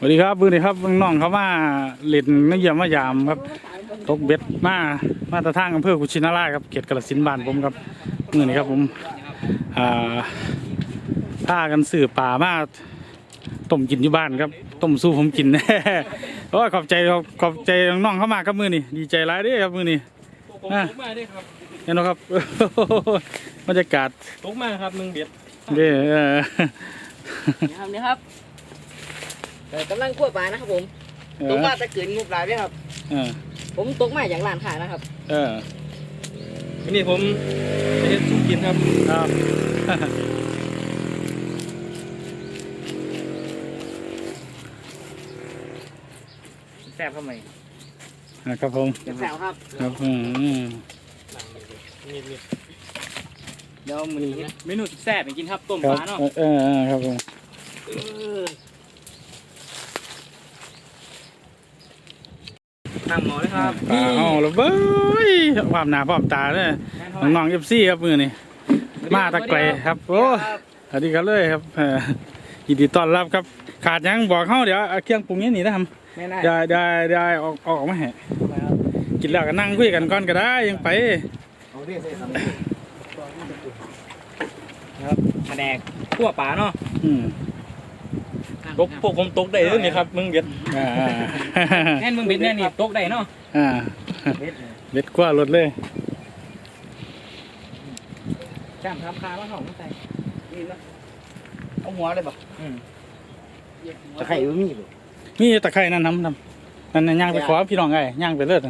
สวัสดีครับมือนี้ครับน้องๆเขามาเล่นนักเยี่ยมมายามครับตกเบ็ดมามาแตะทางอำเภอกุชินาราชครับเขตกระสินธุ์บ้านผมครับมือนี้ครับผมอ่าพากันสื่อป่ามาต้มกินอยู่บ้านครับต้มสู้ผมกินโอ้ยขอบใจครับขอบใจน้องๆเข้ามาครับมือนี้ดีใจร้ายเด้อครับมือนี้ผมอะตกมาด้วยครับเห็นไหมครับบรรยากาศตกมาครับมึงเบียดเด้อเออนี่ครับนี่ครับ เอ่อกำลังคั่วปลานะครับผมเอตอกมาตะเกินงูปลาด้วยครับ เออผมตกมาอย่างร้านขายนะครับเออวันนี้ผมจะเฮ็ดสู้กินครับครับแซ่บเข้ามานะครับผมแซ่บครับครับอืมนี่นี่เดี๋ยวมือนี้เมนูแซ่บไปกินครับต้มคปรับลาเนาะเออเออเออครับผมข้างหมอเลยครับปลาเอาและเบ้ยความหนาความตาเลยน้องๆเอฟซีครับมือนี่มาตะไกรครับโอ้สวัสดีครับเลยครับเออยินดีต้อนรับครับ ขาดหยังบอกเขาเดี๋ยวเอาเครื่องปรุงนี้นี่นะครับไม่ได้ได้ได้ได้ออกออกมาให้กินแล้วก็นั่งคุยกันก่อนก็ได้ยังไปมาแดกคั่วปลาเนาะอืม ตกพวกผมตกได้เลยนี่ครับมึงเบียดอ่าแน่นมึงเบ็ดแน่นี่ตกได้เนาะอ่าเบ็ดเบ็ดกว่ารถเลยจ้ามทำคาบ้านหอมใส่นี่เนาะเอาหัวเลยป่ะตะไคร้บ่มีบ่มีตะไคร่นั่นน้ำน้ำนั่นน่ะย่างไปขอพี่น้องไงย่างไปเลิศ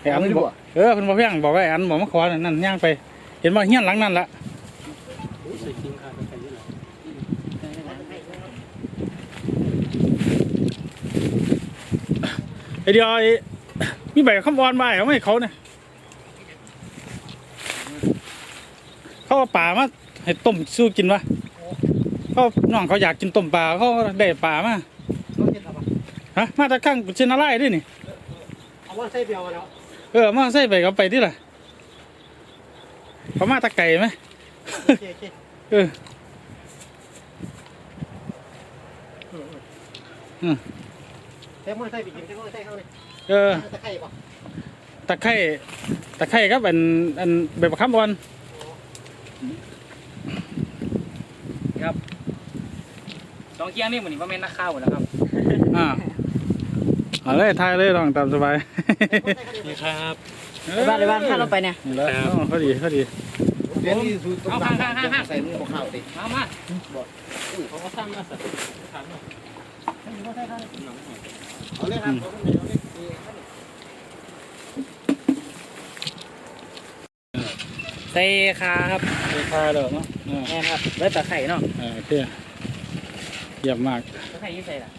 ไอ้อันบอกเออเพิ่นบอกย่างบอกไอ้อันบอกมาขอนั่นย่างไป เห็นว่าเฮี้ยนหลังนั่นละ ใส่กินข้าวใส่ยี่หร่ ไอ เดียวไอ้มีใบคำวอนใบเขาไม่ให้เขาเนี่ยเขาเอาป่ามาให้ต้มสู้กินวะเขาน้องเขาอยากกินต้มปลาเขาได้ป่ามาฮะมาตะข้างกุชินาไล่ด้วยนี่เอาว่าใส่เปียวแล้วเออมาใส่ไปกับไปที่ล่ะเขามาตะไก่ไหมโอเคโอเคเออ แต่มื้อใส่ไปกินแต่ก็ใส่เข้าเลยเออตะไคร้บ่ตะไคร่ตะไคร่ครับอันอันใบประคำบอลสองเกียงนี่เหมือนว่าแม่นนักข้าวหมดแล้วครับอ่าเอาเลยทายเลยลองตามสบายนี่ครับบ้านเลยบ้านข้าเราไปเนี่ยนี่แหล้วเขาดีเขาดีเดี๋ยวนี้สูตรเอาข้างข้างข้างข้างใส่มือบ่ข้าวติมามาเขาก็สร้างมาสัตว์เอาเลยครับเอาเลยเอาเลย ใส่คาครับไปทายเลยเนาะอ่าแม่นครับแล้วตะไคร่เนาะอ่าโอเคเยี่ยมมากตะไคร่ยี่ใส่ละ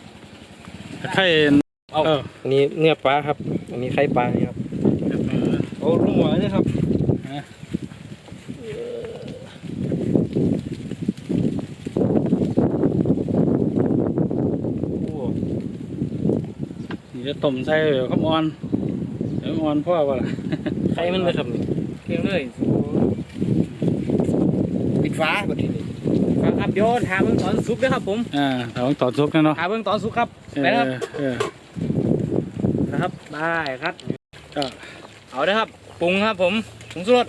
ตะไคร่เอาเอออันนี้เนื้อปลาครับ อันนี้ไข่ปลาครับโอ้ลุงหัวนี่ครับ จะต้มใส่ข้าวอ่อนเดี๋ยวอ่อนพ่อว่าล่ะไข่มันเลยครับนี่เคียงเลยปิดฟ้าบ่ทีนี้ครับครับเดี๋ยวถามเบิ่งตอนสุกด้วยครับผมอ่าถามตอนซุกนะเนาะถามเบิ่งตอนสุกครับเอไปนะครับอเออนะครับได้ครับก็เอาเด้อครับปรุงครับผมปรุงสุรส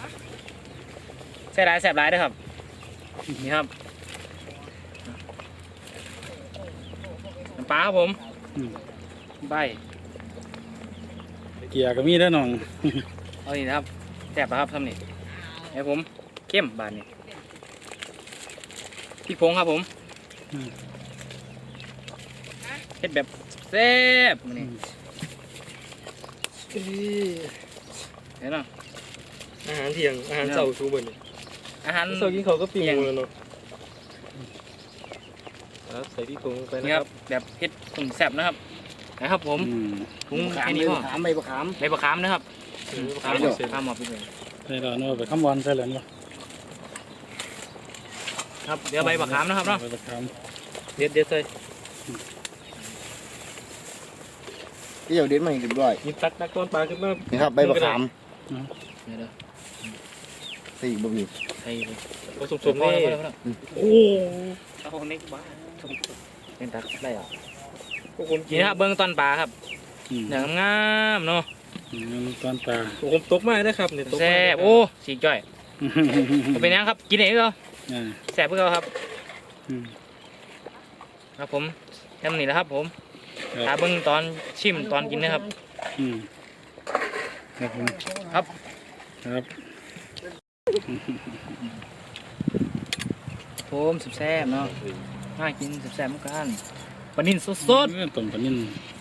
ใส่หลายแสบหลายเด้อครับนี่ครับน้ำปลาครับผมใบเกียร์ก็มีแล้วน้อง เอานี่นะครับแสบนะครับทำนี่ให้ผมเข้มบานนี่พริกผงครับผมเฮ็ดแบบแซ่บมื้อนี่เห็นเนาะอาหารเที่ยง อาหารเช้าสูบนี่อาหาร เช้ากินเขาวก็ปิ้งหมูแล้วเนาะครับใส่ที่ตรงไปนี่นะคครัรับบ แบบเฮ็ดตุ่มแซ่บนะครับ นะครับ ผมอืมปรุงขามแค่ใบนี้พอขามใบบ่ขามใบมะขามนะครับข้าข้ามวหมเสร็จข้ามหมอพี่เลยใส่แล้วเนาะไปข้าวอ่อนใส่แล้วเนาะครับเดี๋ยวใบมะขามนะครับเนาะใบประคำเด็ดเด็ดใส่เดี๋ยวเด็ดมาให้เรียบร้อยยิบตักตักต้นปลาขึ้นมานี่ครับใบบ่ขามเดี๋ยวเดี๋ยวใส่บ่มีใส่เลยผสมสสมมพอนี่แล้วพอแล้วโอ้เอาคนนี้บ้าเป็นตักได้เหรอ พวกผมนี่นะครับเบิ้งตอนปลาครับอืมอย่างงามๆเนาะอืมตอนปลาพวกผมตกมากนะครับเนี่ยตกแซ่บโอ้สีจ่อยบ่เป็นยังครับ กินเองเหรออ่าแซ่บเพื่อเขาครับอืม ครับผมแค่นี้แหละครับ ผมคหารับเบิ้งตอนชิมตอนกินนะครับ อืมครับผมครับ ครับผมสุดแซ่บเนาะน่ากินสุดแซ่บเหมือนกัน ปลานิ่นสดเออต้มปลานิ่นๆ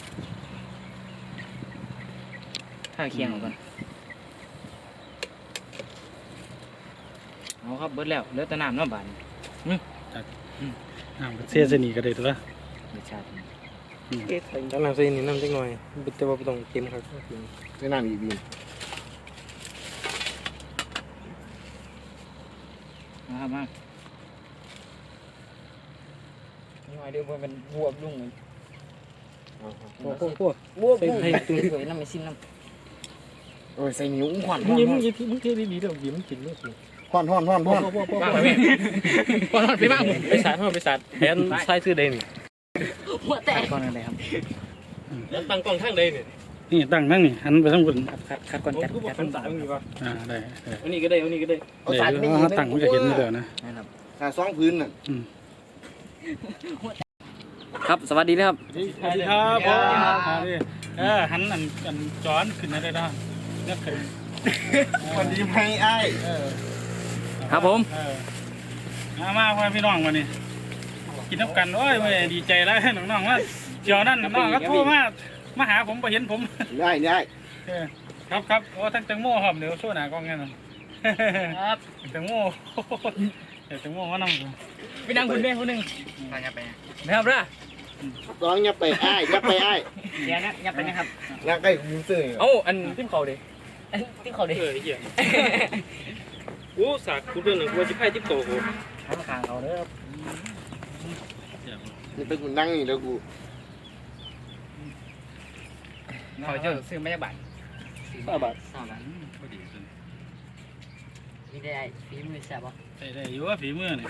ถ้าเคียงออกกันเอาครับเบิดแล้วเหลือแต่น้ำเนาะบาดนี้น้ำก็เสียสนีก็ได้ตัวละรสชาติเอ๊ะต้องน้ำใส่นี่น้ำจักหน่อยแต่ว่าบ่ต้องเค็มครับไม่น่ามีบินนะครับมาหน่ อยเดียวมันบวบลุงโอ้โหโอ้บวบใส่ให้ตุ้งสวยน้ำไม่ซิมน้โอ้ยใส่นิ้วขวัญมึงอย่ามึงอย่ามึงเทดีๆเด้ออย่ามึงกินเด้อขวัญขวัญขวัญขวัญำบ้างไหมก่อนไปบ้างผมไปสาดเฮาไปสาดแทนใส่ซื้อใดนี่หัวแตกก่อนอะไรครับแล้วตั้งกล้องทางใดนี่นี่ตั้งนั่งนี่หันไปทางบนคัดคัดคัดก่อนจัดกูบ่จัดคันสายมึงดีป่ะอ่าได้ได้อันนี้ก็ได้อันนี้ก็ได้เอาได้สารอยู่ไม่เอาตั้งมันก็เห็นนี่เด้อนะนะครับสารสองพื้นน่ะ ครับสวัสดีนะครับ สวัสดีครับผมเออหันอันอันจอนขึ้นได้ได้เนี่ยขึ้นวันนี้ไม่ไอ้ายเออครับผม เออมามาพ่อพี่น้องวันนี้กินน้ำกันโอ้ยเว้ยดีใจแล้วน้องๆว่าเดี๋ยวนั่นน้องก็โทรมามาหาผมไปเห็นผมได้ได้เออครับครับโอ้ทั้งแตงโมครับเดี๋ยวโชว์หน้ากล้องแน่นอนครับแตงโมเดี๋ยวแตงโมมานั่งดูพี่นั่งคุณแม่คนหนึ่งมาอย่าไปนะครับล่ะร้องยับไปไอ้ายยับไปไอ้ายเดี๋ยวนะอย่าไปนะครับนักไอ้ยูเซอร์เอ้าอันที่เขาดิอันที่เขาดิเออไอ้เหี้ยกูสากกูเรื่องหนึงกูว่าสิพายจิ๊บโตกูทำขางเขาเด้อนี่เป็นกูนั่งนี่แล้วกูเขาจะซื้อไม่ได้บาทห้าบาทสามบาทนี่ได้ฝีมือแซ่บป่ะ ใส่ได้อยู่ว่าฝีมือนี่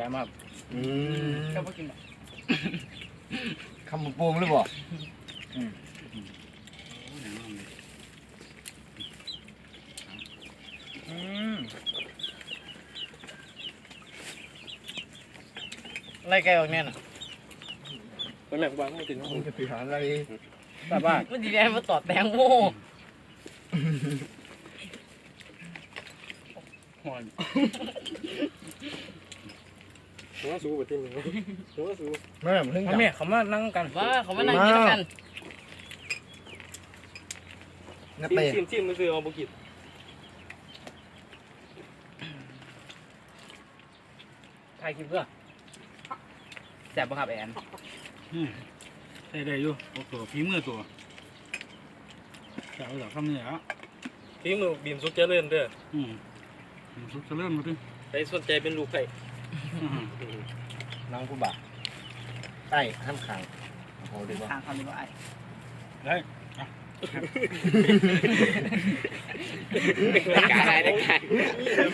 ได้มากอืมก็ไม่กินคำมันโป่งหรือเปล่าอืมอะไรแกออกเนี่ยน่ะตอนแรกกูว่าไม่ถึงผมจะไปหาอะไรแบบว่ามันดีแดงมาตอดแตงโม อนหัวสูบไปที่นี่หัวสูแม่ผมเพิ่งพ่จับ แม่เขามานั่งกันว่าเขามานั่งกินกันนับทีไปมทีมทีมมันคือเอาบุกิดถ่ายคลิปเพื่อแซ่บป่ะครับแอนอืมใส่ได้อยู่โอ้โหฝีมือตัวจะเอาจากคำนี้แล้วทีมมือบีมสุกเจริญเด้ออืม สุดจะเริ่มมาดิใครสนใจเป็นลูกไผ่น้องกูบ่าไอ้ห้ามขังโอ้โหดีว่าทางเขาเรียกว่าไอ้ได้การอะไรได้การ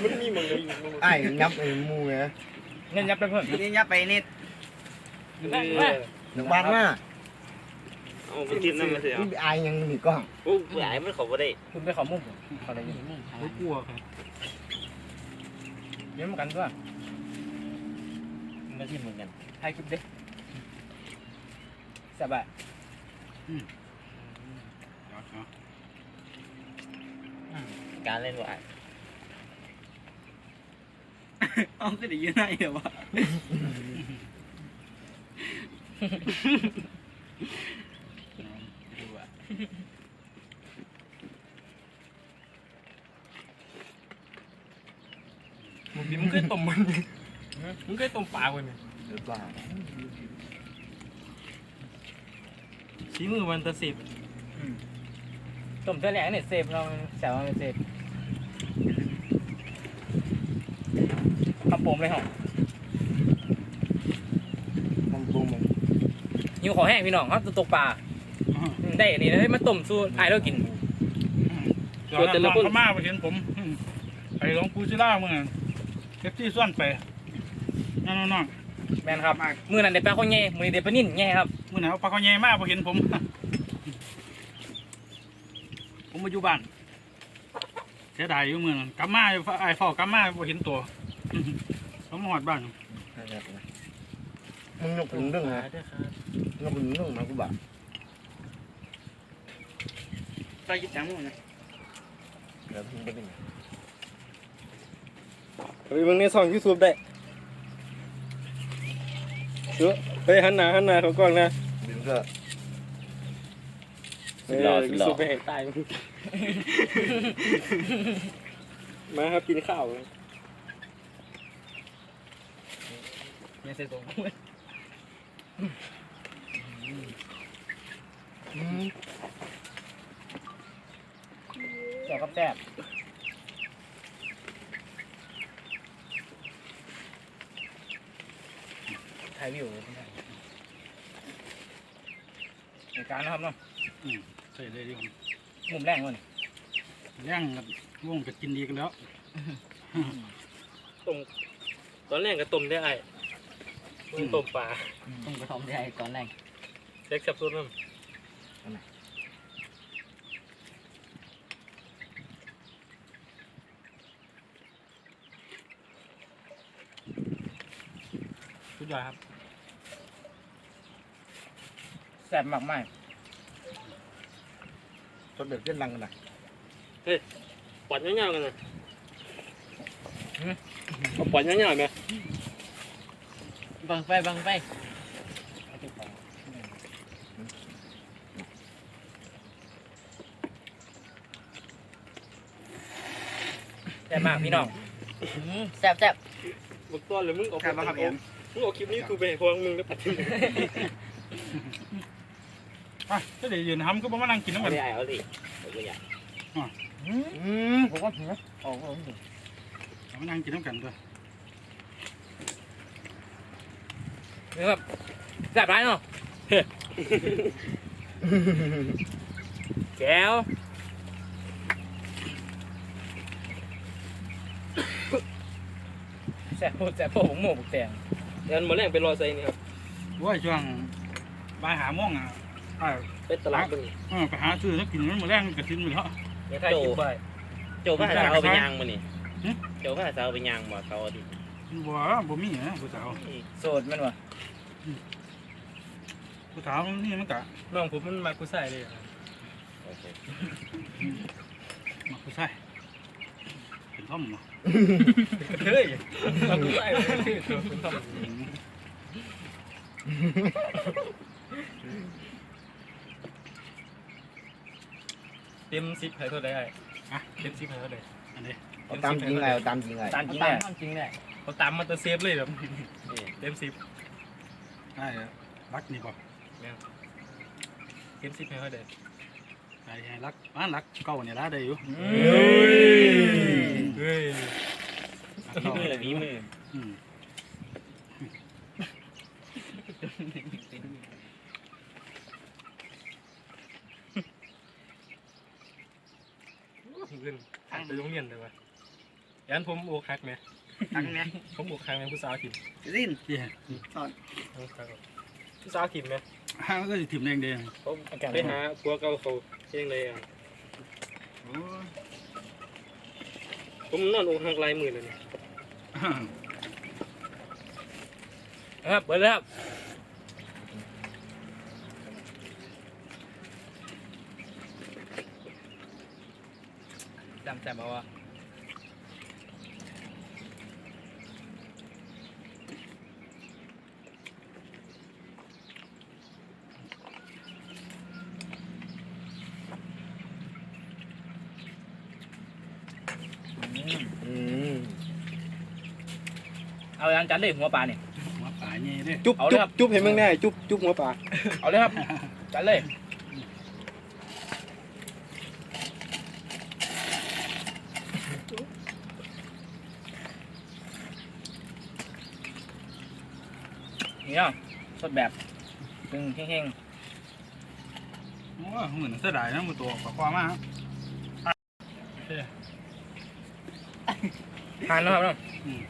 มันมีมันเลยอยู่ไอ้นับไอ้มูไงเงินยับไปเพิ่มนี่ยับไปนิดหนึ่งบาทมาเอาไปจิ้มน้ำมันเสียนี่ไอ้ยังมีกล้องโอ้ยไอ้มันเขาบ่ได้คุณไปขอมุ่งเขาได้ยินมุ่งไม่กลัวครับเลี้ ยงกันด้วยมาที่เหมือนกันถ่ายคลิปดิแซ่บอะการเล่นวายอ๋อก็ได้ยืนได้เหรอวะมึ งมึงเคยต้มมันมึงเคยต้มปลาคนเนี่ยหรือเปล่าชี้มือวันตะสิบต้มเท่าไหร่เนี่ยเซฟเราแซวมันเซฟทำผมเลยเหรอมันปรุงมันหิวขอแห้งพี่น้องครับตกปลาได้อันนี้แล้วมาต้มสู้ไอ้เรากินเดี๋ยวแต่ละคนมาไปเห็นผมอืมไปหลวงปู่ศิลาเมื่อ เก็บที่ส่วนไปน้องน้องแม่นครับ มือนั้นได้ปลาข้อใหญ่มือนี้ได้ปลานิ่นใหญ่ครับมื่อไหร่ปลาเขาใหญ่มากพอเห็นผม ผมมาอยู่บ้านเสียดายอยู่เมืองนั้นกลับมาไอ้เฝ้ากลับมาพอเห็นตัว ผมมาหอดบ้าน มึงยกถึงเรื่องนะยกถึงเรื่องมากูบ่าไปกินจังมึงนะเดี๋ยวมึงไปกิน ไปเบิ่งในช่อง YouTube ได้เออเฮ้ยหันหน้าหันหน้าเขากล้องนะบินก็เออยูทูบไปเห็นตายมึงมาครับกินข้าวไม่ใช่ตรงอืมแซ่บครับแซ่บ ถ่ายวิวเลยพี่ในการนะครับเนาะอืมใส่เลยดีกว่ามุมแรงเลยแย่งกันวงจะกินดีกันแล้วต้มตอนแรกก็ต้มได้ไอ้ต้มปลาต้องไปทำได้ตอนแรกเล็กสับสุดนั่นสุดยอดครับ แซ่บมากมากตอนเด็กเล่นรังกันนะปอดเงี้ยๆกันนะเอาปอดเงี้ยๆไหมบังไฟบังไฟแซ่บมากพี่น้องแซ่บแซ่บมึงต้อนเลยมึงเอาครับครับผมมึงเอาคลิปนี้คือไปให้พวกมึงแล้วปัดทิ้ง อะถ้าเดี๋ยวยืนทำก็บ่มานั่งกินน้ำกันไม่ได้เอาดิเอาก็อยากอืมผมว่าผมออกผมเอามานั่งกินน้ำกันด้วยนี่ครับแซ่บร้ายเนาะแก้วแซ่บโพดแซ่บโพดผมหมกแตงเดี๋ยวมาแรงไปรอใส่นี่ครับว่าช่วงบ่ายหาโมงอะ อ่าไปตลาดเบึงเออไปหาซื้อแล้วกินมันมาแรงกระทินไปแล้วเดี๋ยวถ่ายคลิปไว้โจพระสาวไปยางมานี่หึโจพระสาวไปยางบ่เขาอาทิตย์บ่บ่มีนะผู้สาวโสดมันวะผู้สาวนี่มันกะน้องผมมันมากูใส่เลยโอเคมาผู้ชายเป็นท่อมเนาะเฮ้ยมากูใส่เลยคุณท เต็มสิบให้เท่าไหร่อะเต็มสิบให้เท่าไหร่อันนี้เอาตามจริงไงเอาตามจริงไงตามจริงแหละตามจริงแหละเขาตามมาตัวเซฟเลยแบบเต็มสิบได้รักนี่บ่เต็มสิบให้เท่าไหร่ไอ้ให้รักบ้านรักเก่าเนี่ยละได้อยู่เฮ้ยรักเก่ามือละนี้มืออืม เงิน ไปโรงเรียนเลยวะยันผมโอกหักไหมทั้งเนี้ยผมอกหักไหมผู้สาวถิ่มสิ้นที่ผู้สาวถิ่มไหมห้างก็จะถิ่มแดงแดงผมไปหาผัวเก่าเขาเองเลยอะโอ้ยผมนอนอกหักหลายหมื่นเลยนี่ครับเปิดเลยครับจำ แซ่บเอาวะอืมเอาอย่างจันเลยหัวปลาเนี่ยหัวป่านี่เด้จุ๊บเอาเลยจุ๊ครับบจุ๊บเห็นมึงแน่จุ๊บจุ๊บหัวปลาเอาเลยครับจันเลย นี่เนาะสดแบบตึงเฮงโอ้ยเหมือนเสียดายนะมือตัวปลาความากๆทานแล้วครับเนาะอืม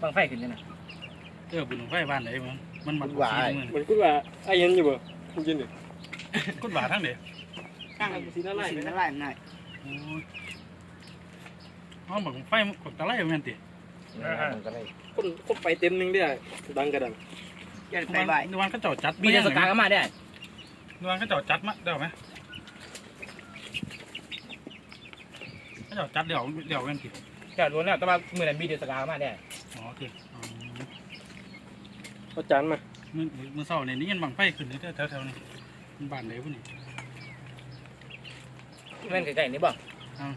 บางไฟขึ้นยังไงเออบุญไฟบ้านไหนมันมันมันบุญหวายมันเหมือนกูว่าไอ้เย็นอยู่บ่มึงกินดิกุดหวาทั้งเดียข้างสีน่าไล่สิไปนั่นะนไล่หน่อยโอ้ยอ๋อบอกไฟกดตะไลแม่นติ มันก็ได้คนคนไปเต็มนึงเด้อดังกระดังยันนไปไปวันวันเขาเจ้าจัดมีเทศกาลก็มาได้นวันเขาเจ้าจัดมาเดี๋ยวไหมเขาเจ้าจัดเดี๋ยวเดี๋ยวแม่นติแต่รู้แล้วแต่ว่ามือนั้นมีเทศกาลก็มาได้อ๋อโอเคอ๋อเอาจานมามือมือเศร้าในนี้ยันบังไฟขึ้นนี่แถวๆนี้มันบ้านไหนวะนี่แม่นใกล้ๆนี่บ่ อ้าว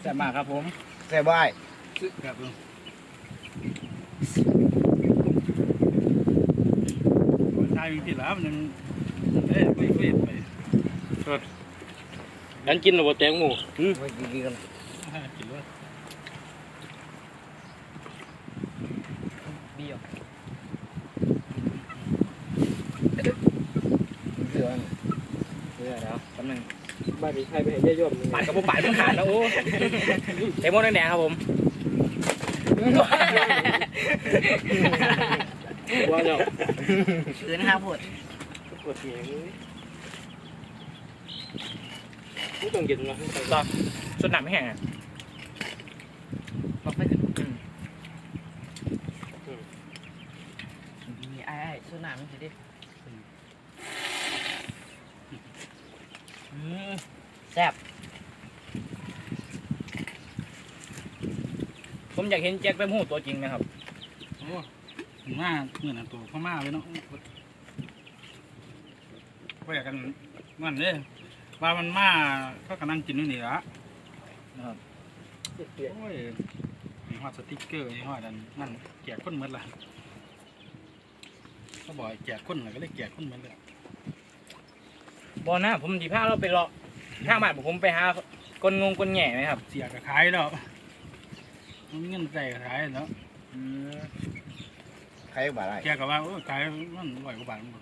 แซ่บมากครับผมแซ่บบ่ายแบบเออใช่มีผิดแล้วมันยังเอ้ยไปเฟดไปงั้นกินหรือว่าแตงหมูไว้กินๆกัน กินเลย เบี้ยว เสือ เบื่อแล้วแป๊บนึง บ้านนี้ใครไปให้ย่อยๆมึงปาดกับผมปาดมันขาดแล้วโอ้เทมโมแดงๆครับผมว่าแล้วคืนห้าพูดปวดเสียงกูต้องกินวะต่อสุดหนักไม่แห้งอะบอกไม่ถึงนี่ไอ้ไอ้สุดหนักมันสิดิ ซ่บผมอยากเห็นแจ็คเป็นหูตัวจริงนะครับ โอ้ผมว่าเหมือนตัวพม่าเลยเนาะก็อยากกันนั่นเลยว่ามันมาก็กำลังกินอยู่นี่ละนะครับโอ้ยมีฮอตสติ๊กเกอร์มีฮอตอันนั่นแจกคนเหมือนละเขาบอกให้แจกคนน่ะก็เลยแจกคนเหมือนเลยบอลนะผมดีผ้าเราไปรอ ข้างบ้านผมไปหาคนงงคนแหง่ไหมครับเสียกับขายแล้วมันมีเงินใจกับขายแล้วอืมใครบ่ายแกก็ว่าโอ้ยขายมันร้อยกว่าบาทมัน